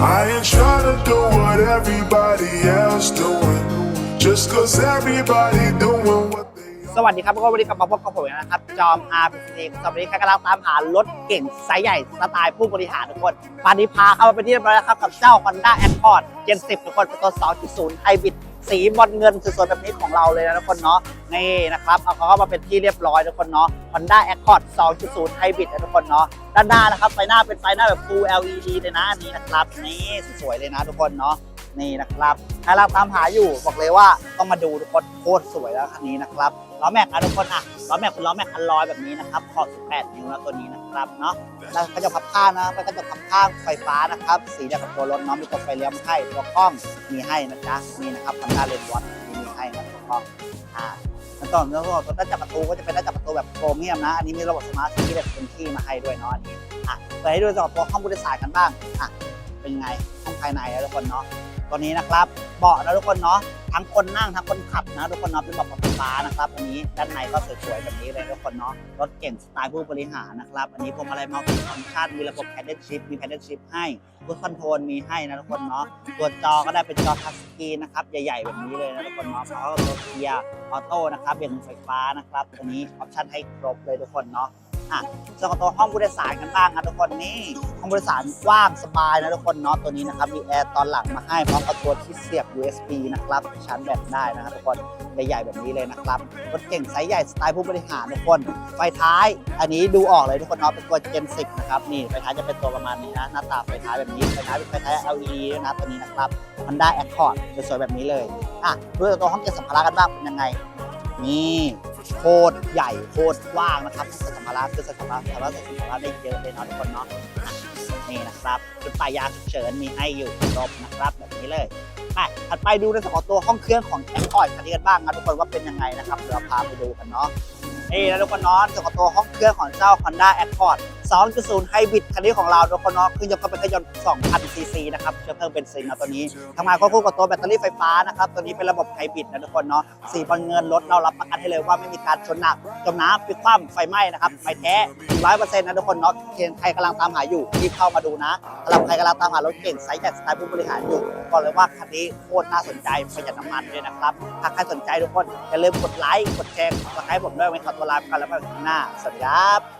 I ain't trying to do what everybody else doing. Just cause everybody doing what they สวัสดีครับก็วันนี้กลับมาพบกับผมอีกแล้วนะครับ จอม RPC สวัสดีครับกำลังตามหารถเก่งไซส์ใหญ่สไตล์ผู้บริหารทุกคนวันนี้พาเข้ามาเป็นที่เรียบร้อยแล้วครับ กับเจ้า Honda Accord Gen 10ทุกคนเป็นตัว 2.0 Hybrid สีบอลเงินสวยๆแบบนี้ของเราเลยนะทุกคนเนาะ นี่นะครับเอาเขาเข้ามาเป็นที่เรียบร้อยทุกคนเนาะ Honda Accord 2.0 Hybrid นะทุกคนเนาะด้านหน้านะครับไฟหน้าเป็นไฟหน้าแบบ Full LED เลยนะอันนี้นะครับนี่สวยๆเลยนะทุกคนเนาะนี่นะครับถ้าเราตามหาอยู่บอกเลยว่าต้องมาดูทุกคนโคตรสวยแล้วคันนี้นะครับล้อแม็กนะทุกคนอะล้อแม็กเป็นล้อแม็กคันลอยแบบนี้นะครับขอบ18 นิ้วนะตัวนี้นะครับเนาะแล้วก็จะพับข้างนะมันก็จะพับข้างไฟฟ้านะครับสีเดียวกับตัวรถเนาะมีตัวไฟเลี้ยวให้ตัวกล้องมีให้นะจ๊ะนี่นะครับคันด้าเลนวอตมีให้นะตัวกล้องอ่า มันต่อแล้วก็ตัวด้านจับประตูก็จะเป็นด้านจับประตูแบบโครเมียมนะ อันนี้มีระบบสมาร์ทคีย์แบบเป็นที่มาให้ด้วยเนาะอันนี้อะไปดให้ดูสำหรับตัวห้องผู้โดยสารกันบ้างอะเป็นไงห้องภายในนะทุกคนเนาะ ตัวนี้นะครับเบาะนะทุกคนเนาะทั้งคนนั่งทั้งคนขับนะทุกคนเนาะเป็นเบาะไฟฟ้านะครับอันนี้ด้านในก็สวยๆแบบนี้เลยทุกคนเนาะรถเก่งสไตล์ผู้บริหารนะครับอันนี้พวงมาลัยมัลติฟังก์ชันมีระบบแพดเดิลชิพมีแพดเดิลชิพให้รถคอนโทรลมีให้นะทุกคนเนาะตัวจอก็ได้เป็นจอทัชสกรีนนะครับใหญ่ๆแบบนี้เลยนะทุกคนเนาะเพราะว่าตัวเกียร์ออโต้นะครับเบี่ยงไฟฟ้านะครับตัวนี้ออปชั่นให้ครบเลยทุกคนเนาะ อะส่วนของตัวห้องผู้โดยสารกันบ้างนะทุกคนนี่ห้องผู้โดยสารกว้างสบายนะทุกคนเนาะตัวนี้นะครับมีแอร์ตอนหลังมาให้พร้อมกับตัวที่เสียบ USB นะครับชาร์จแบตได้นะครับทุกคนใหญ่ๆแบบนี้เลยนะครับรถเก่งไซส์ใหญ่สไตล์ผู้บริหารทุกคนไฟท้าย อันนี้ดูออกเลยทุกคนเนาะเป็นตัว Gen 10นะครับนี่ไฟท้ายจะเป็นตัวประมาณนี้นะหน้าตาไฟท้ายแบบนี้ไฟท้ายเป็นไฟท้าย LED นะตัวนี้นะครับ Honda Accord สวยๆแบบนี้เลยอะดูตัวห้องเก็บสัมภาระกันบ้างเป็นยังไงนี่ โคตรใหญ่โคตรกว้างนะครับส่สัมภาระคือสัมภาระสมารถใส่สัมภาระได้เยอะเลยเนาะทุกคนเนาะนี่นะครับจุดปลายยางฉุกเฉินมีให้อยู่ครบนะครับแบบนี้เลยไปถัดไปดูในส่วนของตัวห้องเครื่องของแอคคอร์ดคันนี้กันบ้างนะทุกคนว่าเป็นยังไงนะครับเดี๋ยวพาไปดูกันเนาะนี่นะทุกคนเนาะส่วนของตัวห้องเครื่องของเจ้า Honda Accord 2.0 Hybrid คันนี้ของเราทุกคนเนาะเครื่องยนต์ก็เป็นเครื่องยนต์2,000ซีซีนะครับเชื้อเพลิงเบนซินนะตัวนี้ทำงานควบคู่กับตัวแบตเตอรี่ไฟฟ้านะครับตัวนี้เป็นระบบไฮบริดนะทุกคนเนาะสีบอลเงินรถเรารับประกันให้เลยว่าไม่มีการชนหนักจมน้ำพลิกคว่ำไฟไหม้นะครับไฟแท้ร้อยเปอร์เซ็นต์นะทุกคนเนาะเพียงใครกำลังตามหาอยู่รีบเข้ามาดูนะสำหรับใครกำลังตามหารถเก่งไซส์จากสไตล์ผู้บริหารอยู่บอกเลยว่าคันนี้โคตรน่าสนใจประหยัดน้ำมันเลยนะครับถ้าใครสนใจทุกคนอย่าลืมกดไลค์กดแชร์กดไลค์ผมด้วยไว้ขอตัวลาไปก่อนแล้วพบกันหน้าสวัสดีครับ